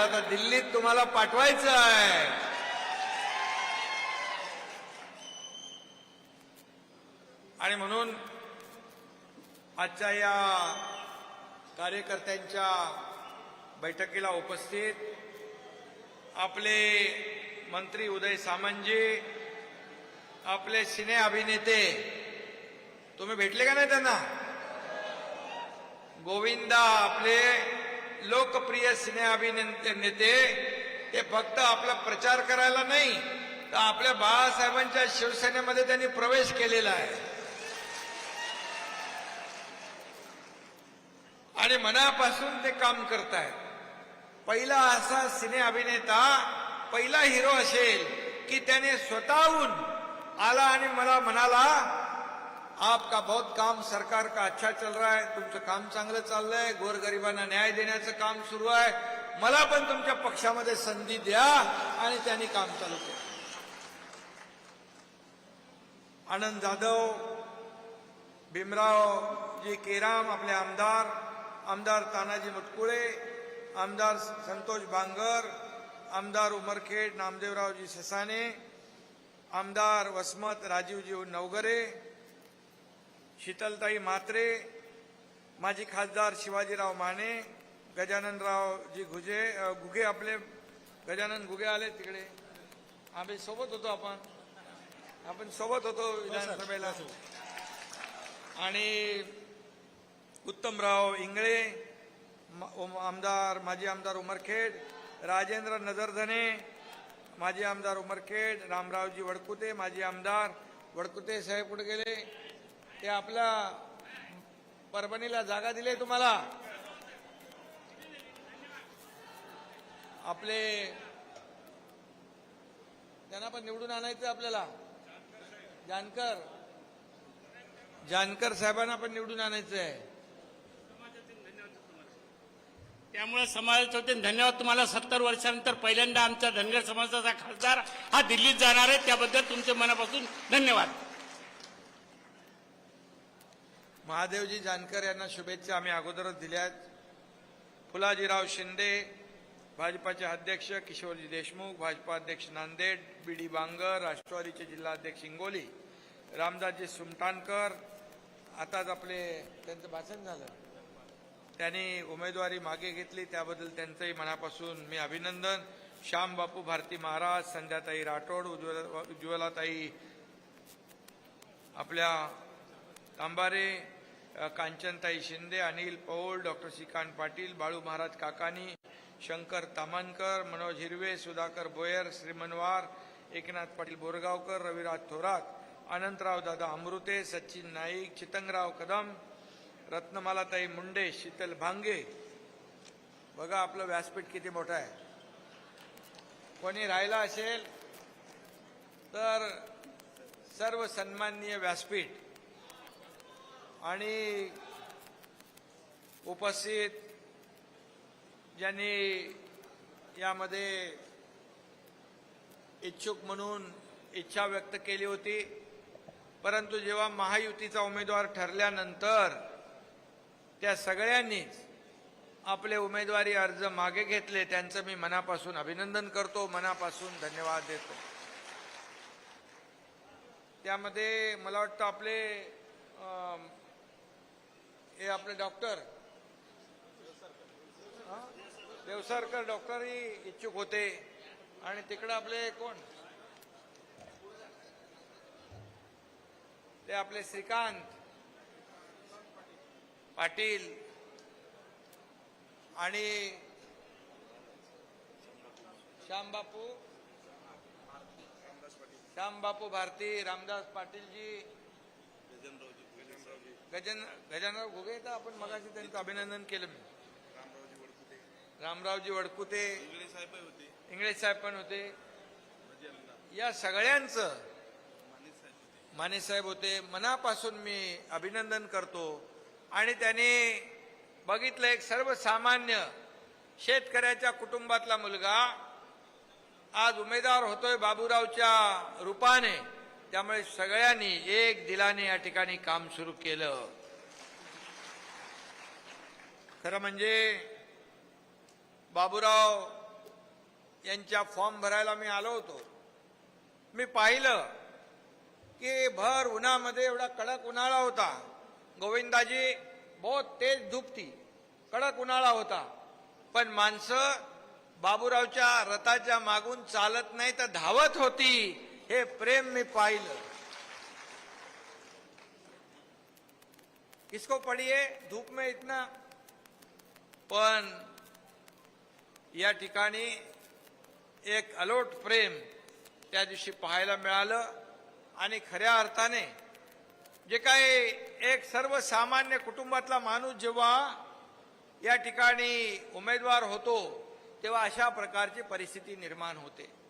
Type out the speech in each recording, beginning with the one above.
मला तर दिल्लीत तुम्हाला पाठवायचं आहे. आणि म्हणून आजच्या या कार्यकर्त्यांच्या बैठकीला उपस्थित आपले मंत्री उदय सामंतजी आपले सिने अभिनेते तुम्ही भेटले का नाही त्यांना? गोविंदा आपले लोकप्रिय सिने नेते ते फक्त आपला प्रचार करायला नाही तर आपल्या बाळासाहेबांच्या शिवसेनेमध्ये त्यांनी प्रवेश केलेला आहे. आणि मनापासून ते काम करतायत. पहिला असा सिने अभिनेता पहिला हिरो असेल की त्याने स्वतःहून आला आणि मला म्हणाला आपका बहुत काम सरकार का अच्छा चल रहा है तुमचं काम चांगलं चाललंय गोरगरिबांना न्याय देण्याचं काम सुरू आहे. मला पण तुमच्या पक्षामध्ये संधी द्या आणि त्यांनी काम चालू केलं. आनंद जाधव भीमरावजी केराम आपले आमदार आमदार तानाजी मुटकुळे आमदार संतोष बांगर आमदार उमरखेड नामदेवरावजी ससाने आमदार वसमत राजीवजी नवगरे शीतलताई म्हात्रे माजी खासदार शिवाजीराव माने गजाननरावजी घुजे घुगे आपले गजानन घुगे आले तिकडे. आम्ही सोबत होतो आपण. आपण सोबत होतो विधानसभेला. आणि उत्तमराव इंगळे आमदार माजी आमदार उमरखेड राजेंद्र नजरधने माजी आमदार उमरखेड रामरावजी वडकुते माजी आमदार वडकुते साहेब कुठे गेले? ते आपला परभणीला जागा दिली तुम्हाला. आपले त्यांना पण निवडून आणायचं आपल्याला. जानकर. जानकर साहेबांना पण निवडून आणायचं आहे. त्यामुळे समाजाचे होते. धन्यवाद तुम्हाला. सत्तर वर्षानंतर पहिल्यांदा आमच्या धनगर समाजाचा खासदार हा दिल्लीत जाणार आहे. त्याबद्दल तुमचे मनापासून धन्यवाद. महादेवजी जानकर यांना शुभेच्छा आम्ही अगोदरच दिल्या आहेत. फुलाजीराव शिंदे भाजपाचे अध्यक्ष किशोरजी देशमुख भाजपा अध्यक्ष नांदेड बी डी बांगर राष्ट्रवादीचे जिल्हाध्यक्ष हिंगोली रामदासजी सुमटाणकर आताच आपले त्यांचं भाषण झालं. त्यांनी उमेदवारी मागे घेतली त्याबद्दल त्यांचंही मनापासून मी अभिनंदन. श्याम बापू भारती महाराज संध्याताई राठोड उज्ज्वला उज्ज्वलाताई आपल्या तांबारे कांचनताई शिंदे अनिल पौल डॉक्टर श्रीकांत पाटील बाळू महाराज काकानी शंकर तामानकर मनोज हिरवे सुधाकर बोयर श्रीमनवार एकनाथ पाटील बोरगावकर रविराज थोरात अनंतराव दादा अमृते सचिन नाईक चितंगराव कदम रत्नमालाताई मुंडे शीतल भांगे. बघा आपलं व्यासपीठ किती मोठं आहे. कोणी राहिला असेल तर सर्व सन्माननीय व्यासपीठ. आणि उपस्थित ज्यांनी यामध्ये इच्छुक म्हणून इच्छा व्यक्त केली होती परंतु जेव्हा महायुतीचा उमेदवार ठरल्यानंतर त्या सगळ्यांनीच आपले उमेदवारी अर्ज मागे घेतले त्यांचं मी मनापासून अभिनंदन करतो मनापासून धन्यवाद देतो. त्यामध्ये मला वाटतं आपले हे आपले डॉक्टर. देवसारकर डॉक्टरही इच्छुक होते. आणि तिकडे आपले कोण? ते आपले श्रीकांत पाटील. आणि श्यामबापू. श्यामबापू भारती रामदास पाटीलजी. गजन गजानराव घुगे तर आपण मगाशी त्यांचं अभिनंदन केलं मी. रामरावजी वडकुते. इंगळे साहेब पण होते. या सगळ्यांचं माने साहेब होते. मनापासून मी अभिनंदन करतो. आणि त्यांनी बघितलं एक सर्वसामान्य शेतकऱ्याच्या कुटुंबातला मुलगा आज उमेदवार होतोय बाबूरावच्या रूपाने. त्यामुळे सगळ्यांनी एक दिलाने या ठिकाणी काम सुरू केलं. खरं म्हणजे बाबूराव यांच्या फॉर्म भरायला मी आलो होतो. मी पाहिलं की भर उन्हामध्ये एवढा कडक उन्हाळा होता. गोविंदाजी बहुत तेज धुपती कडक उन्हाळा होता. पण माणसं बाबूरावच्या रथाच्या मागून चालत नाही तर धावत होती. हे प्रेम मी पाहिलं. किसको पडिये धूप में इतना। पण या ठिकाणी एक अलोट प्रेम त्या दिवशी पाहायला मिळालं आणि खऱ्या अर्थाने जे काही एक सर्वसामान्य कुटुंबातला माणूस जेव्हा या ठिकाणी उमेदवार होतो तेव्हा अशा प्रकारची परिस्थिती निर्माण होते.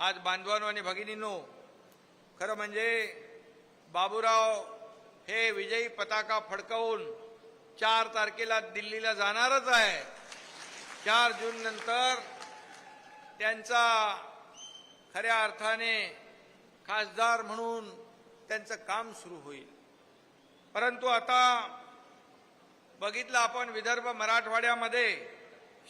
आज बांधवांनो आणि भगिनींनो खरं म्हणजे बाबूराव हे विजयी पताका फडकवून चार तारखेला दिल्लीला जाणारच आहे. चार जून नंतर त्यांचा खऱ्या अर्थाने खासदार म्हणून त्यांचं काम सुरू होईल. परंतु आता बघितलं आपण विदर्भ मराठवाड्यामध्ये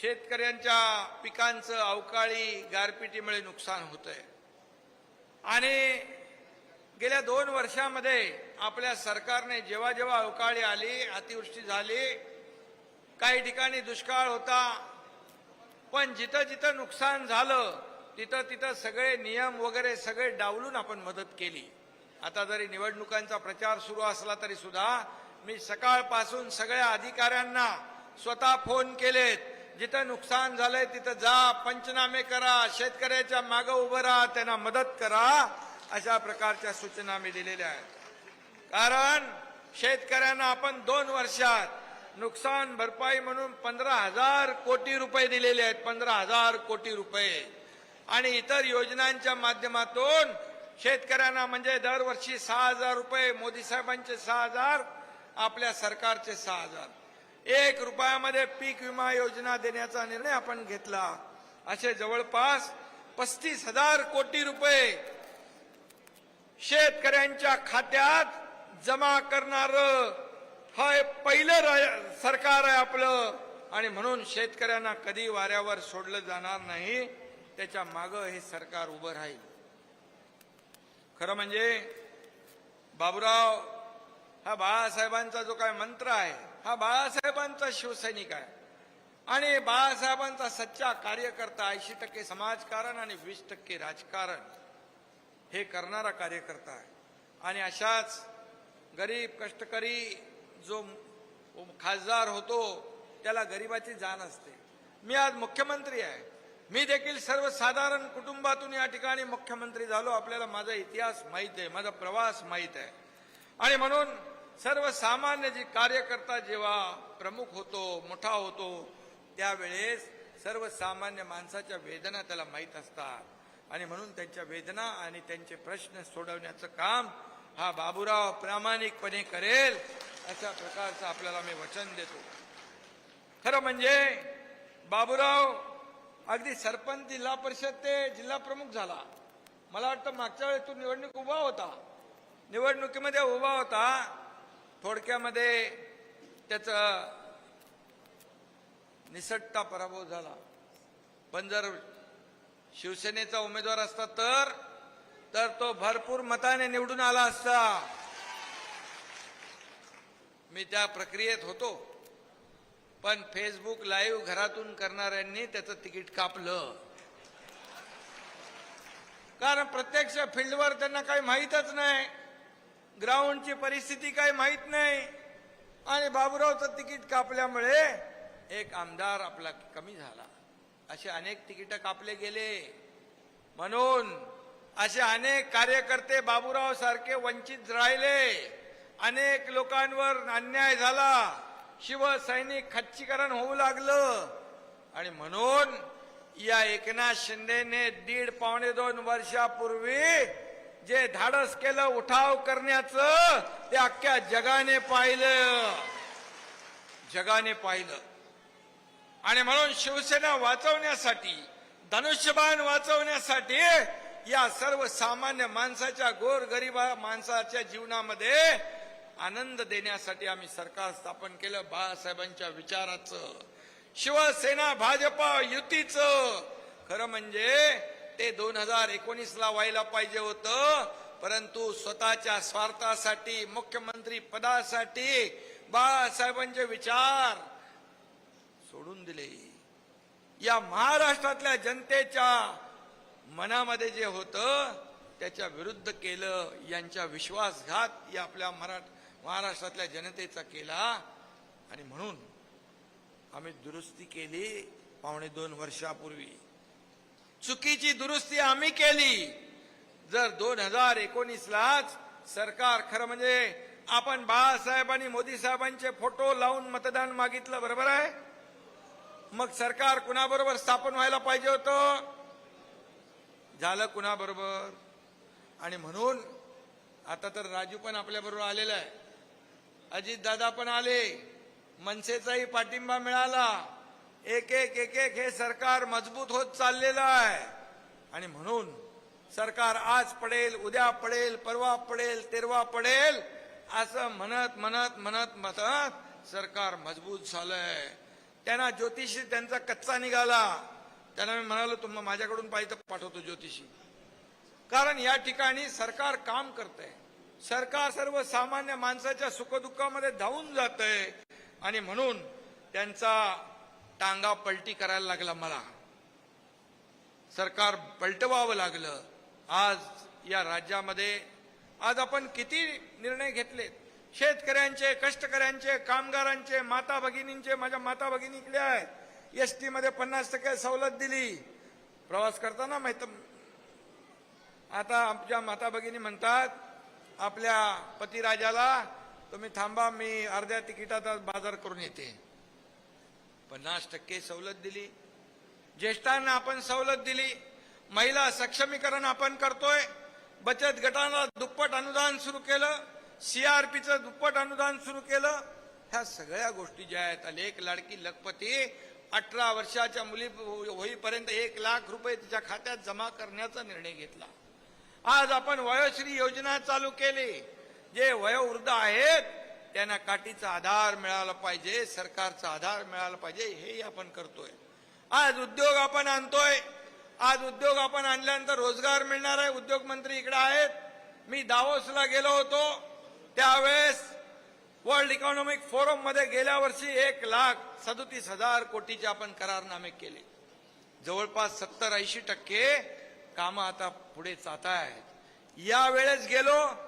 शेतकऱ्यांच्या पिकांचं अवकाळी गारपिटीमुळे नुकसान होतंय. आणि गेल्या दोन वर्षामध्ये आपल्या सरकारने जेव्हा जेव्हा अवकाळी आली अतिवृष्टी झाली काही ठिकाणी दुष्काळ होता पण जिथं जिथं नुकसान झालं तिथं तिथं सगळे नियम वगैरे सगळे डावलून आपण मदत केली. आता जरी निवडणुकांचा प्रचार सुरू असला तरी सुद्धा मी सकाळपासून सगळ्या अधिकाऱ्यांना स्वतः फोन केलेत जिथं नुकसान झालंय तिथं जा पंचनामे करा शेतकऱ्याच्या मागं उभं राहा त्यांना मदत करा अशा प्रकारच्या सूचना मी दिलेल्या आहेत. कारण शेतकऱ्यांना आपण दोन वर्षात नुकसान भरपाई म्हणून पंधरा हजार कोटी रुपये दिलेले आहेत पंधरा हजार कोटी रुपये. आणि इतर योजनांच्या माध्यमातून शेतकऱ्यांना म्हणजे दरवर्षी सहा हजार रुपये मोदी साहेबांचे सहा हजार आपल्या सरकारचे सहा हजार. एक रुपयामध्ये पीक विमा योजना देण्याचा निर्णय आपण घेतला. असे जवळपास पस्तीस हजार कोटी रुपये शेतकऱ्यांच्या खात्यात जमा करणार हे पहिलं सरकार आहे आपलं. आणि म्हणून शेतकऱ्यांना कधी वाऱ्यावर सोडलं जाणार नाही त्याच्या मागं हे सरकार उभं राहील. खरं म्हणजे बाबूराव हा बाळासाहेबांचा जो काय मंत्र आहे हा बाळासाहेबांचा शिवसैनिक आहे. आणि बाळासाहेबांचा सच्चा कार्यकर्ता ऐंशी टक्के समाजकारण आणि वीस टक्के राजकारण हे करणारा कार्यकर्ता आहे. आणि अशाच गरीब कष्टकरी जो खासदार होतो त्याला गरिबाची जाण असते. मी आज मुख्यमंत्री आहे. मी देखील सर्वसाधारण कुटुंबातून या ठिकाणी मुख्यमंत्री झालो. आपल्याला माझा इतिहास माहीत आहे माझा प्रवास माहीत आहे. आणि म्हणून सर्वसामान्य जी कार्यकर्ता जेव्हा प्रमुख होतो मोठा होतो त्यावेळेस सर्वसामान्य माणसाच्या वेदना त्याला माहीत असतात. आणि म्हणून त्यांच्या वेदना आणि त्यांचे प्रश्न सोडवण्याचं काम हा बाबूराव प्रामाणिकपणे करेल अशा प्रकारचं आपल्याला मी वचन देतो. खरं म्हणजे बाबूराव अगदी सरपंच जिल्हा परिषद ते जिल्हा प्रमुख झाला. मला वाटतं मागच्या वेळेस तो निवडणूक उभा होता. निवडणुकीमध्ये उभा होता. थोडक्यामध्ये त्याचा निसटता पराभव झाला. पण जर शिवसेनेचा उमेदवार असता तर तर तो भरपूर मताने निवडून आला असता. मी त्या प्रक्रियेत होतो. पण फेसबुक लाईव्ह घरातून करणाऱ्यांनी त्याचं तिकीट कापलं. कारण प्रत्यक्ष फील्डवर त्यांना काही माहीतच नाही. ग्राउंडची परिस्थिती काही माहीत नाही. आणि बाबुरावचं तिकीट कापल्यामुळे एक आमदार आपला कमी झाला. असे अनेक तिकीट कापले गेले. म्हणून असे अनेक कार्यकर्ते बाबूराव सारखे वंचित राहिले. अनेक लोकांवर अन्याय झाला. शिवसैनिक खच्चीकरण होऊ लागलं. आणि म्हणून या एकनाथ शिंदेने दीड पावणे दोन वर्षापूर्वी जे धाडस केलं उठाव करण्याचं ते अख्ख्या जगाने पाहिलं. जगाने पाहिलं. आणि म्हणून शिवसेना वाचवण्यासाठी धनुष्यबाण वाचवण्यासाठी या सर्वसामान्य माणसाच्या गोरगरिबा माणसाच्या जीवनामध्ये आनंद देण्यासाठी आम्ही सरकार स्थापन केलं बाळासाहेबांच्या विचाराचं. शिवसेना भाजपा युतीचं. खरं म्हणजे ते दोन हजार एकोणीस ला व्हायला पाहिजे होतं. परंतु स्वतःच्या स्वार्थासाठी मुख्यमंत्री पदासाठी बाळासाहेबांचे विचार सोडून दिले. या महाराष्ट्रातल्या जनतेच्या मनामध्ये जे होतं त्याच्या विरुद्ध केलं यांच्या विश्वासघात या आपल्या मराठ महाराष्ट्रातल्या जनतेचा केला. आणि म्हणून आम्ही दुरुस्ती केली पावणे दोन वर्षापूर्वी. चुकीची दुरुस्ती आम्ही केली. जर दोन हजार एकोणीस लाच सरकार खरं म्हणजे आपण बाळासाहेब आणि मोदी साहेबांचे फोटो लावून मतदान मागितलं बरोबर आहे? मग सरकार कुणाबरोबर स्थापन व्हायला पाहिजे होतं? झालं कुणाबरोबर? आणि म्हणून आता तर राजू पण आपल्या बरोबर आलेला आहे. अजित दादा पण आले. मनसेचाही पाठिंबा मिळाला. एक एक एक एक हे सरकार मजबूत होत चाललेलं आहे. आणि म्हणून सरकार आज पडेल उद्या पडेल परवा पडेल तेरवा पडेल असं म्हणत म्हणत म्हणत म्हणत सरकार मजबूत झालंय. त्यांना ज्योतिषी त्यांचा कच्चा निघाला. त्यांना मी म्हणालो तुम्हाला माझ्याकडून पाहिजे तर पाठवतो ज्योतिषी. कारण या ठिकाणी सरकार काम करतंय. सरकार सर्वसामान्य माणसाच्या सुखदुःखामध्ये धावून जात आहे आणि म्हणून त्यांचा टांगा पलटी करायला लागला मला. सरकार पलटवावं लागलं. आज या राज्यामध्ये आज आपण किती निर्णय घेतलेत? शेतकऱ्यांचे कष्टकऱ्यांचे कामगारांचे माता भगिनींचे माझ्या माता भगिनी इकडे आहेत. एस टीमध्ये पन्नास टक्के सवलत दिली. प्रवास करताना माहीत आता आमच्या माता भगिनी म्हणतात आपल्या पतिराजाला तुम्ही थांबा मी अर्ध्या तिकिटाचा बाजार करून येते. पन्नास टक्के सवलत दिली. ज्येष्ठांना आपण सवलत दिली. महिला सक्षमीकरण आपण करतोय. बचत गटांना दुप्पट अनुदान सुरू केलं. सीआरपीचं दुप्पट अनुदान सुरू केलं. ह्या सगळ्या गोष्टी ज्या आहेत आणि एक लाडकी लखपती अठरा वर्षाच्या मुली होईपर्यंत एक लाख रुपये तिच्या खात्यात जमा करण्याचा निर्णय घेतला. आज आपण वयोश्री योजना चालू केली. जे वयोवृद्ध आहेत त्यांना काठीचा आधार मिळाला पाहिजे सरकारचा आधार मिळाला पाहिजे हेही आपण करतोय. आज उद्योग आपण आणतोय. आज उद्योग आपण आणल्यानंतर रोजगार मिळणार आहे. उद्योग मंत्री इकडे आहेत. मी दावोसला गेलो होतो. त्यावेळेस वर्ल्ड इकॉनॉमिक फोरममध्ये गेल्या वर्षी एक लाख सदोतीस हजार कोटीचे आपण करारनामे केले. जवळपास सत्तर ऐंशी टक्के कामं आता पुढे जात आहेत यावेळेस गेलो.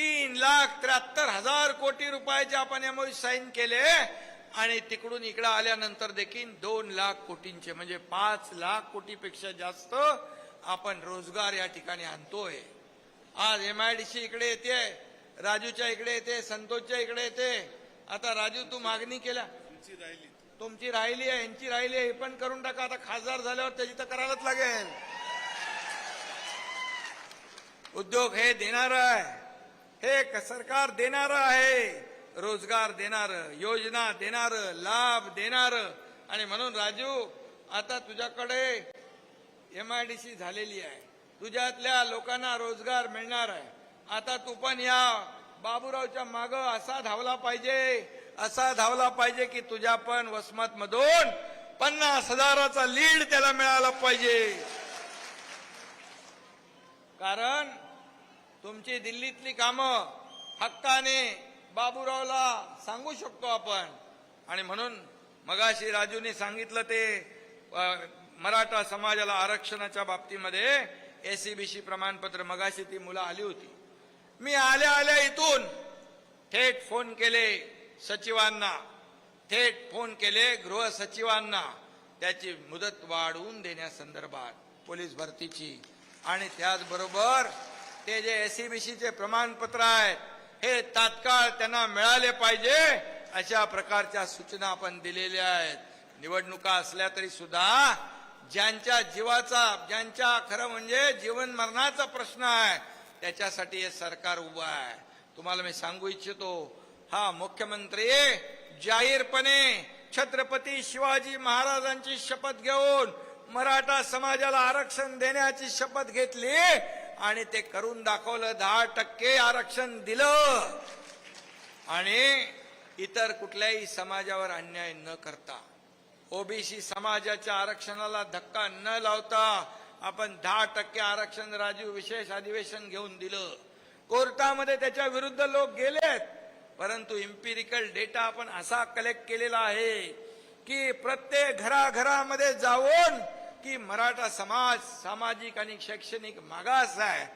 तीन लाख त्र्याहत्तर हजार कोटी रुपयाचे आपण एमओ साईन केले. आणि तिकडून इकडे आल्यानंतर देखील दोन लाख कोटींचे म्हणजे पाच लाख कोटीपेक्षा जास्त आपण रोजगार या ठिकाणी आणतोय. आज एमआयडीसी इकडे येते राजूच्या इकडे येते संतोषच्या इकडे येते. आता राजू तू मागणी केल्या तुमची राहिली आहे यांची राहिली आहे हे पण करून टाका. आता खासदार झाल्यावर त्याची तर करायलाच लागेल. उद्योग हे देणार आहे. हे क- सरकार देणार आहे. रोजगार देणार योजना देणार लाभ देणार. आणि म्हणून राजू आता तुझ्याकडे एमआयडीसी झालेली आहे. तुझ्यातल्या लोकांना रोजगार मिळणार आहे. आता तू पण या बाबूरावच्या माग असा धावला पाहिजे असा धावला पाहिजे की तुझ्या पण वसमत मधून पन्नास हजाराचा लीड त्याला मिळाला पाहिजे. कारण तुमची दिल्लीतली कामं हक्काने बाबूरावला सांगू शकतो आपण. आणि म्हणून मगाशी राजूनी सांगितलं ते मराठा समाजाला आरक्षणाच्या बाबतीमध्ये एसीबीसी प्रमाणपत्र मगाशी ती मुलं आली होती. मी आल्या आल्या इथून थेट फोन केले सचिवांना. थेट फोन केले गृह सचिवांना. त्याची मुदत वाढवून देण्यासंदर्भात पोलीस भरतीची. आणि त्याचबरोबर ते जे एसीबीसीचे प्रमाणपत्र आहे हे तात्काळ त्यांना मिळाले पाहिजे अशा प्रकारच्या सूचना आपण दिलेल्या आहेत. निवडणुका असल्या तरी सुद्धा ज्यांच्या जीवाचा ज्यांच्या खरं म्हणजे जीवन मरणाचा प्रश्न आहे त्याच्यासाठी हे सरकार उभं आहे. तुम्हाला मी सांगू इच्छितो हा मुख्यमंत्री जाहीरपणे छत्रपती शिवाजी महाराजांची शपथ घेऊन मराठा समाजाला आरक्षण देण्याची शपथ घेतली आणि ते करून दाखवलं दहा टक्के आरक्षण दिलं. आणि इतर कुठल्याही समाजावर अन्याय न करता ओबीसी समाजाच्या आरक्षणाला धक्का न लावता आपण दहा टक्के आरक्षण राजीव विशेष अधिवेशन घेऊन दिलं. कोर्टामध्ये त्याच्या विरुद्ध लोक गेलेत परंतु इम्पिरिकल डेटा आपण असा कलेक्ट केलेला आहे की प्रत्येक घराघरामध्ये जाऊन की मराठा समाज सामाजिक आणि शैक्षणिक मागास आहे.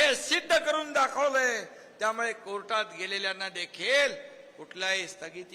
हे सिद्ध करून दाखवलंय. त्यामुळे कोर्टात गेलेल्यांना देखील कुठल्याही स्थगिती